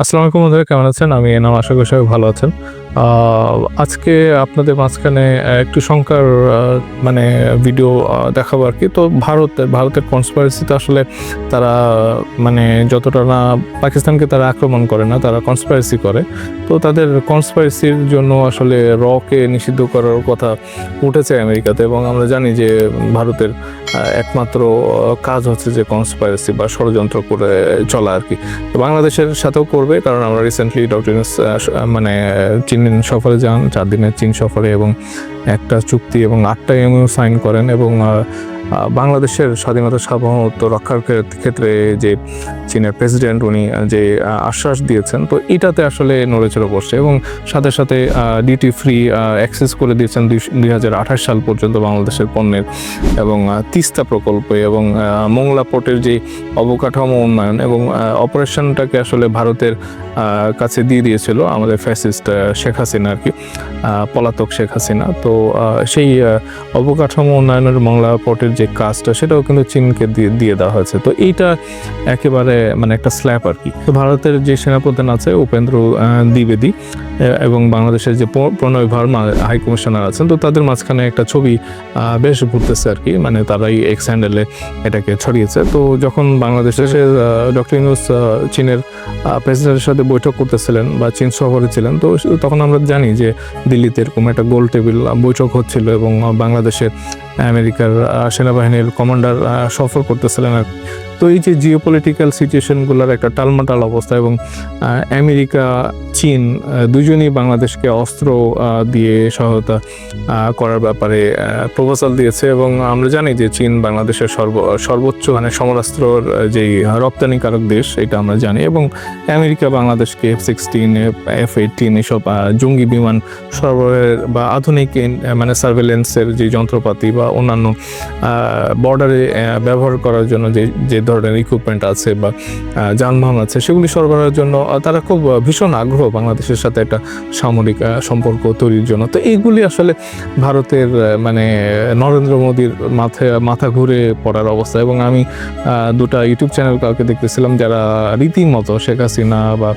আসসালামু আলাইকুম বন্ধুরা কেমন আছেন? আমি এনাম আশা করি সবাই ভালো আছেন। আজকে আপনাদের মাঝখানে একটু শঙ্কার মানে ভিডিও দেখাবো আর কি। তো ভারতের ভারতের কনসপারেসিতে আসলে তারা মানে যতটা না পাকিস্তানকে তারা আক্রমণ করে না তারা কনসপারেসি করে। তো তাদের কনসপারেসির জন্য আসলে রকে নিষিদ্ধ করার কথা উঠেছে আমেরিকাতে এবং আমরা জানি যে ভারতের একমাত্র কাজ হচ্ছে যে কনসপারেসি বা ষড়যন্ত্র করে চলা আর কি। তো বাংলাদেশের সাথেও করবে কারণ আমরা রিসেন্টলি ডক্টর মানে আহ, চীন সফরে যান চার দিনের চীন সফরে এবং একটা চুক্তি এবং আটটা এমও সাইন করেন এবং বাংলাদেশের স্বাধীনতা সার্বভৌমত্ব রক্ষার ক্ষে- ক্ষেত্রে যে চীনের প্রেসিডেন্ট উনি যে আশ্বাস দিয়েছেন, তো এটাতে আসলে নড়েচড়ে বসছে এবং সাথে সাথে ডিউটি ফ্রি অ্যাক্সেস করে দিয়েছেন দুই হাজার আঠাশ সাল পর্যন্ত বাংলাদেশের পণ্যের এবং তিস্তা প্রকল্পে এবং মোংলা পোর্টের যে অবকাঠামো উন্নয়ন এবং অপারেশনটাকে আসলে ভারতের কাছে দিয়ে দিয়েছিল আমাদের ফ্যাসিস্ট শেখ হাসিনা আর কি পলাতক শেখ হাসিনা। তো সেই অবকাঠামো উন্নয়নের মংলা পোর্টের যে কাজটা সেটাও কিন্তু চীনকে দিয়ে দিয়ে দেওয়া হয়েছে। তো এইটা একেবারে মানে একটা স্ল্যাপ আর কি। তো ভারতের যে সেনাপ্রধান আছে উপেন্দ্র দ্বিবেদী এবং বাংলাদেশের যে প্রণয় ভার্মা হাই কমিশনার আছেন তো তাদের মাঝখানে একটা ছবি বেশ ঘুরতেছে আর কি। মানে তারাই এক্স হ্যান্ডেলে এটাকে ছড়িয়েছে। তো যখন বাংলাদেশের ডক্টর ইউনুস চীনের প্রেসিডেন্টের সাথে বৈঠক করতেছিলেন বা চীন সফরে ছিলেন তো তখন আমরা জানি যে দিল্লিতে এরকম একটা গোল টেবিল বৈঠক হচ্ছিল এবং বাংলাদেশের আমেরিকার সেনাবাহিনীর কমান্ডার সফর করতেছিলেন আর। তো এই যে জিও পলিটিক্যাল সিচুয়েশনগুলোর একটা টালমাটাল অবস্থা এবং আমেরিকা, চীন দুজনই বাংলাদেশকে অস্ত্র দিয়ে সহায়তা করার ব্যাপারে প্রপোজাল দিয়েছে এবং আমরা জানি যে চীন বাংলাদেশের সর্ব, সর্বোচ্চ মানে সমরাস্ত্রর যেই রপ্তানিকারক দেশ, এটা আমরা জানি এবং আমেরিকা বাংলাদেশকে এফ সিক্সটিন এফ এইটিন এসব জঙ্গি বিমান সরবরাহের বা আধুনিক মানে সার্ভেলেন্সের যে যন্ত্রপাতি বা অন্যান্য বর্ডারে ব্যবহার করার জন্য যে যে ধরনের ইকুইপমেন্ট আছে বা যানবাহন আছে, সেগুলি সরবরাহের জন্য তারা খুব ভীষণ আগ্রহ বাংলাদেশের সাথে একটা সামরিক সম্পর্ক তৈরির জন্য। তো এইগুলি আসলে ভারতের মানে নরেন্দ্র মোদীর মাথায় মাথা ঘুরে পড়ার অবস্থা। এবং আমি দুটা ইউটিউব চ্যানেল কাউকে দেখতেছিলাম যারা রীতিমতো শেখ হাসিনা বা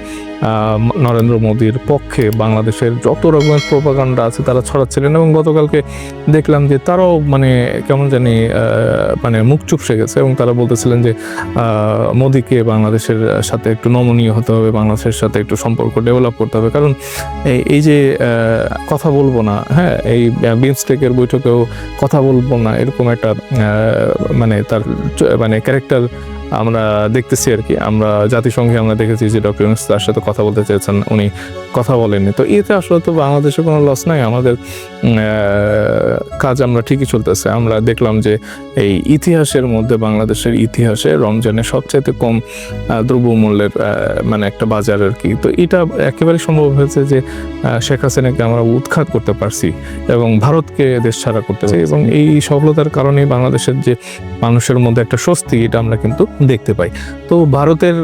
নরেন্দ্র মোদীর পক্ষে বাংলাদেশের যত রকমের প্রোপাগান্ডা আছে তারা ছড়াচ্ছিলেন এবং গতকালকে দেখলাম যে তারাও মানে কেমন জানি মানে মুখ চুপসে গেছে এবং তারা বলতেছিলেন যে মোদীকে বাংলাদেশের সাথে একটু নমনীয় হতে হবে, বাংলাদেশের সাথে একটু সম্পর্ক ডেভেলপ করতে হবে। কারণ এই এই যে কথা বলব না হ্যাঁ এই বিমস্টেকের বৈঠকেও কথা বলব না এরকম একটা মানে তার মানে ক্যারেক্টার আমরা দেখতেছি আর কি। আমরা জাতিসংঘে আমরা দেখেছি যে ডক্টর ইউনুস তার সাথে কথা বলতে চেয়েছেন উনি কথা বলেননি। তো এতে আসলে তো বাংলাদেশে কোনো লস নাই আমাদের কাজ আমরা ঠিকই চলতেছে। আমরা দেখলাম যে এই ইতিহাসের মধ্যে বাংলাদেশের ইতিহাসে রমজানে সবচাইতে কম দ্রব্যমূল্যের মানে একটা বাজার আর কি। তো এটা একেবারে সম্ভব হয়েছে যে শেখ হাসিনাকে আমরা উৎখাত করতে পারছি এবং ভারতকে দেশ ছাড়া করতে পারছি। এবং এই সফলতার কারণে বাংলাদেশের যে মানুষের মধ্যে একটা স্বস্তি এটা আমরা কিন্তু দেখতে পাই। তো ভারতের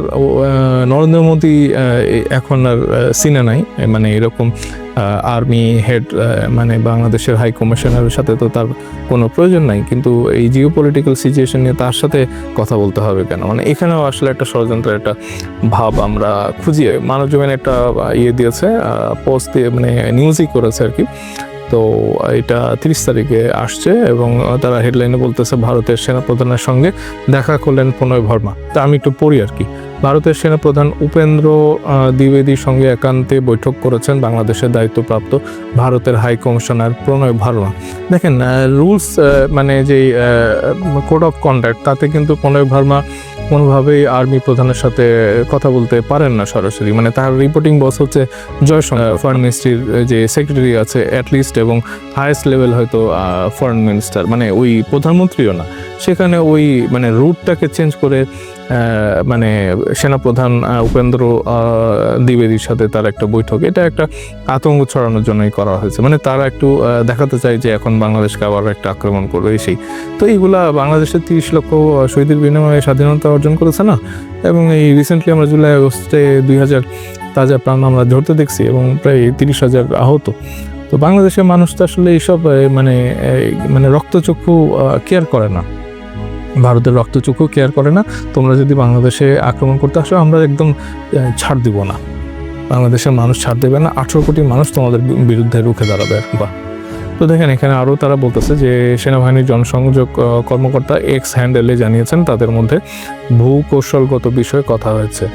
নরেন্দ্র মোদী এখন আর সিনে নাই। মানে এরকম আর্মি হেড মানে বাংলাদেশের হাই কমিশনারের সাথে তো তার কোনো প্রয়োজন নাই। কিন্তু এই জিও পলিটিক্যাল সিচুয়েশন নিয়ে তার সাথে কথা বলতে হবে কেন? মানে এখানেও আসলে একটা ষড়যন্ত্রের একটা ভাব আমরা খুঁজি। মানব জীবন একটা ইয়ে দিয়েছে পোস্ট দিয়ে মানে নিউজই করেছে আর কি। তো এটা তিরিশ তারিখে আসছে এবং তারা হেডলাইনে বলতেছে ভারতের সেনাপ্রধানের সঙ্গে দেখা করলেন প্রণয় ভর্মা। তা আমি একটু পড়ি আর কি। ভারতের সেনাপ্রধান উপেন্দ্র দ্বিবেদীর সঙ্গে একান্তে বৈঠক করেছেন বাংলাদেশের দায়িত্বপ্রাপ্ত ভারতের হাই কমিশনার প্রণয় ভার্মা। দেখেন রুলস মানে যেই কোড অফ কন্ডাক্ট তাতে কিন্তু প্রণয় ভার্মা কোনোভাবেই আর্মি প্রধানের সাথে কথা বলতে পারেন না সরাসরি। মানে তার রিপোর্টিং বস হচ্ছে জয়শঙ্কর ফরেন মিনিস্ট্রির যে সেক্রেটারি আছে অ্যাটলিস্ট এবং হায়েস্ট লেভেল হয়তো ফরেন মিনিস্টার মানে ওই প্রধানমন্ত্রীও না। সেখানে ওই মানে রুটটাকে চেঞ্জ করে মানে সেনাপ্রধান উপেন্দ্র দ্বিবেদীর সাথে তার একটা বৈঠক। এটা একটা আতঙ্ক ছড়ানোর জন্যই করা হয়েছে। মানে তারা একটু দেখাতে চায় যে এখন বাংলাদেশকে আবার একটা আক্রমণ করবে সেই। তো এইগুলা বাংলাদেশের তিরিশ লক্ষ শহীদের বিনিময়ে স্বাধীনতা অর্জন করেছে না? এবং এই রিসেন্টলি আমরা জুলাই আগস্টে দুই হাজার তাজা প্রাণ আমরা ধরতে দেখছি এবং প্রায় তিরিশ হাজার আহত। তো বাংলাদেশের মানুষ তো আসলে এইসব মানে মানে রক্তচক্ষু কেয়ার করে না। ভারতের রক্তচক্ষু কেয়ার করে না। তোমরা যদি বাংলাদেশে আক্রমণ করতে আসো, আমরা একদম ছাড় দিব না। বাংলাদেশের মানুষ ছাড় দেবে না। আঠেরো কোটি মানুষ তোমাদের বিরুদ্ধে রুখে দাঁড়াবে বা। তো দেখেন, এখানে আরও তারা বলতেছে যে, সেনাবাহিনীর জনসংযোগ কর্মকর্তা এক্স হ্যান্ডেলে জানিয়েছেন, তাদের মধ্যে ভূকৌশলগত বিষয়ে কথা হয়েছে।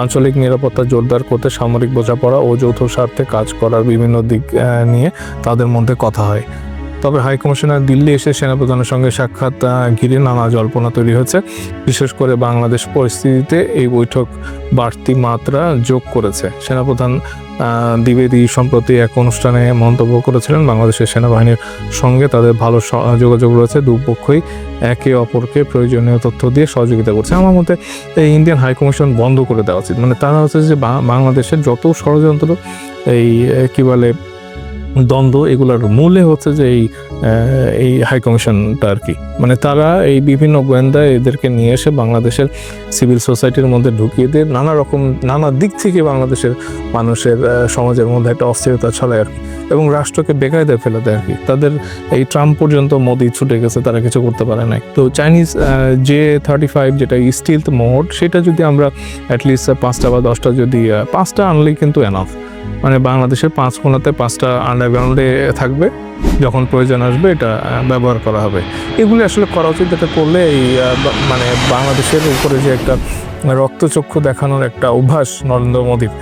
আঞ্চলিক নিরাপত্তা জোরদার করতে সামরিক বোঝাপড়া ও যৌথ স্বার্থে কাজ করার বিভিন্ন দিক নিয়ে তাদের মধ্যে কথা হয়। তবে হাই কমিশনার দিল্লি এসে সেনাপ্রধানের সঙ্গে সাক্ষাৎ ঘিরে নানা জল্পনা তৈরি হয়েছে। বিশেষ করে বাংলাদেশ পরিস্থিতিতে এই বৈঠক বাড়তি মাত্রা যোগ করেছে। সেনাপ্রধান দ্বিবেদী সম্প্রতি এক অনুষ্ঠানে মন্তব্য করেছিলেন, বাংলাদেশের সেনাবাহিনীর সঙ্গে তাদের ভালো যোগাযোগ রয়েছে। দুপক্ষই একে অপরকে প্রয়োজনীয় তথ্য দিয়ে সহযোগিতা করছে। আমার মতে এই ইন্ডিয়ান হাই কমিশন বন্ধ করে দেওয়া উচিত। মানে তারা হচ্ছে যে বাংলাদেশের যত ষড়যন্ত্র, এই কী বলে দ্বন্দ্ব এগুলোর মূলে হচ্ছে যে এই এই হাই কমিশনটা আর কি। মানে তারা এই বিভিন্ন গোয়েন্দা এদেরকে নিয়ে এসে বাংলাদেশের সিভিল সোসাইটির মধ্যে ঢুকিয়ে দিয়ে নানা রকম, নানা দিক থেকে বাংলাদেশের মানুষের সমাজের মধ্যে একটা অস্থিরতা ছড়ায় আর কি। এবং রাষ্ট্রকে বেকায়দায় ফেলে দেয় আর কি। তাদের এই ট্রাম্প পর্যন্ত মোদি ছুটে গেছে, তারা কিছু করতে পারে নাই। তো চাইনিজ যে থার্টি ফাইভ যেটা স্টিলথ মোড সেটা যদি আমরা অ্যাটলিস্ট পাঁচটা বা দশটা যদি পাঁচটা আনলেই কিন্তু এনাফ মানে বাংলাদেশের পাঁচ কোনাতে পাঁচটা আন্ডারগ্রাউন্ডে থাকবে। যখন প্রয়োজন আসবে এটা ব্যবহার করা হবে। এগুলি আসলে করা উচিত এটা করলে এই মানে বাংলাদেশের উপরে যে একটা রক্তচক্ষু দেখানোর একটা অভ্যাস নরেন্দ্র মোদীর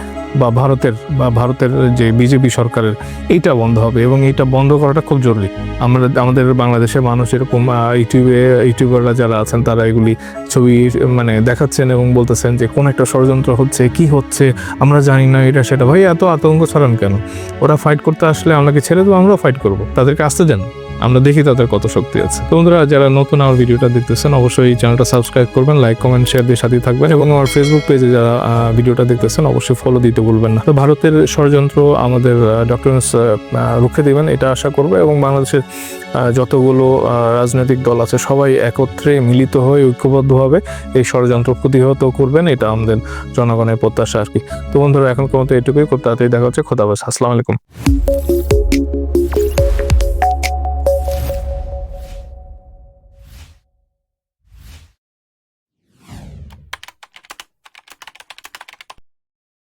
বা ভারতের বা ভারতের যে বিজেপি সরকারের, এইটা বন্ধ হবে এবং এইটা বন্ধ করাটা খুব জরুরি। আমরা, আমাদের বাংলাদেশের মানুষ এরকম ইউটিউবে, ইউটিউবাররা যারা আছেন, তারা এগুলি ছবি মানে দেখাচ্ছেন এবং বলতেছেন যে কোন একটা ষড়যন্ত্র হচ্ছে, কি হচ্ছে, আমরা জানি না এটা, সেটা। ভাই, এত আতঙ্ক ছড়ান কেন? ওরা ফাইট করতে আসলে আমাকে ছেড়ে দেবো, আমরাও ফাইট করব। তাদেরকে আসতে দেন। আমরা দেখি তাদের কত শক্তি আছে। বন্ধুরা, যারা নতুন আমার ভিডিওটা দেখতেছেন, অবশ্যই চ্যানেলটা সাবস্ক্রাইব করবেন লাইক কমেন্ট শেয়ার দিয়ে সাথে থাকবেন এবং আমার ফেসবুক পেজে যারা ভিডিওটা দেখতেছেন, অবশ্যই ফলো দিতে বলবেন না। তো ভারতের ষড়যন্ত্র আমাদের ডক্টর রুখে দিবেন, এটা আশা করব এবং বাংলাদেশের যতগুলো রাজনৈতিক দল আছে, সবাই একত্রে মিলিত হয়ে ঐক্যবদ্ধভাবে এই ষড়যন্ত্র প্রতিহত করবেন, এটা আমাদের জনগণের প্রত্যাশা আর কি। তো বন্ধুরা, এখন কোনো এটুকুই, খুব তাড়াতাড়ি দেখা হচ্ছে খোদাবাস আসসালামু আলাইকুম।